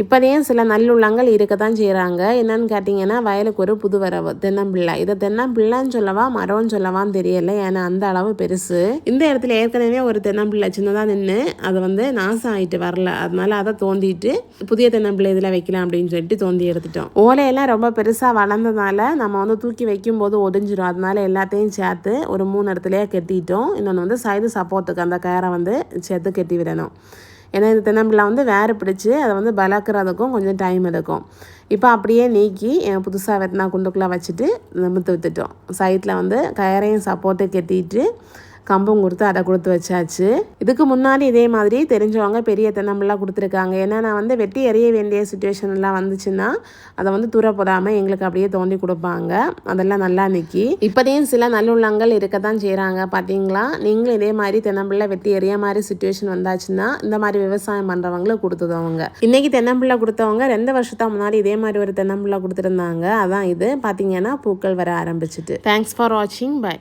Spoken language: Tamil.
இப்போதையும் சில நல்லுள்ளங்கள் இருக்க தான் செய்கிறாங்க என்னன்னு கேட்டிங்கன்னா வயலுக்கு ஒரு புது வரவு தென்னம்பிள்ளை. இதை தென்னம்பிள்ளைன்னு சொல்லவா மரம்னு சொல்லவான்னு தெரியல. ஏன்னா அந்த அளவு பெருசு. இந்த இடத்துல ஏற்கனவே ஒரு தென்னம்பிள்ளை சின்னதாக நின்று அது வந்து நாசம் ஆகிட்டு வரல. அதனால அதை தோண்டிட்டு புதிய தென்னம்பிள்ளை இதில் வைக்கலாம் அப்படின்னு சொல்லிட்டு தோண்டி எடுத்துட்டோம். ஓலையெல்லாம் ரொம்ப பெருசாக வளர்ந்ததுனால நம்ம வந்து தூக்கி வைக்கும்போது ஒடிஞ்சிடும் அதனால எல்லாத்தையும் சேர்த்து ஒரு மூணு இடத்துலையே கட்டிட்டோம். இன்னொன்று வந்து சைடு சப்போர்ட்டுக்கு அந்த கயரை வந்து சேர்த்து கட்டி விடணும். ஏன்னா இந்த தென்னம்பிள்ளை வந்து வேறு பிடிச்சி அதை வந்து பலக்கிறதுக்கும் கொஞ்சம் டைம் எடுக்கும். இப்போ அப்படியே நீக்கி புதுசாக வெத்தினா குண்டுக்குள்ளே வச்சுட்டு நிமித்து வித்துட்டோம் சைட்டில் வந்து கயரையும் சப்போர்ட்டு கட்டிட்டு கம்பம் கொடுத்து அதை கொடுத்து வச்சாச்சு. இதுக்கு முன்னாடி இதே மாதிரி தெரிஞ்சவங்க பெரிய தென்னம்பெல்லாம் கொடுத்துருக்காங்க. ஏன்னா நான் வந்து வெட்டி எறிய வேண்டிய சுச்சுவேஷன்லாம் வந்துச்சுன்னா அதை வந்து தூர போடாமல் எங்களுக்கு அப்படியே தோண்டி கொடுப்பாங்க. அதெல்லாம் நல்லா நிற்கி இப்போதையும் சில நல்லுள்ளங்கள் இருக்க தான் செய்கிறாங்க பார்த்தீங்களா நீங்களும் இதே மாதிரி தென்னம்பிள்ளை வெட்டி எறிய மாதிரி சுச்சுவேஷன் வந்தாச்சுன்னா இந்த மாதிரி விவசாயம் பண்ணுறவங்களுக்கு கொடுத்துதவங்க இன்றைக்கி தென்னம்பிள்ளை கொடுத்தவங்க ரெண்டு வருஷத்துக்கு முன்னாடி இதே மாதிரி ஒரு தென்னம்பிள்ளை கொடுத்துருந்தாங்க. அதான் இது. பார்த்தீங்கன்னா பூக்கள் வர ஆரம்பிச்சிட்டு. தேங்க்ஸ் ஃபார் வாட்சிங் பை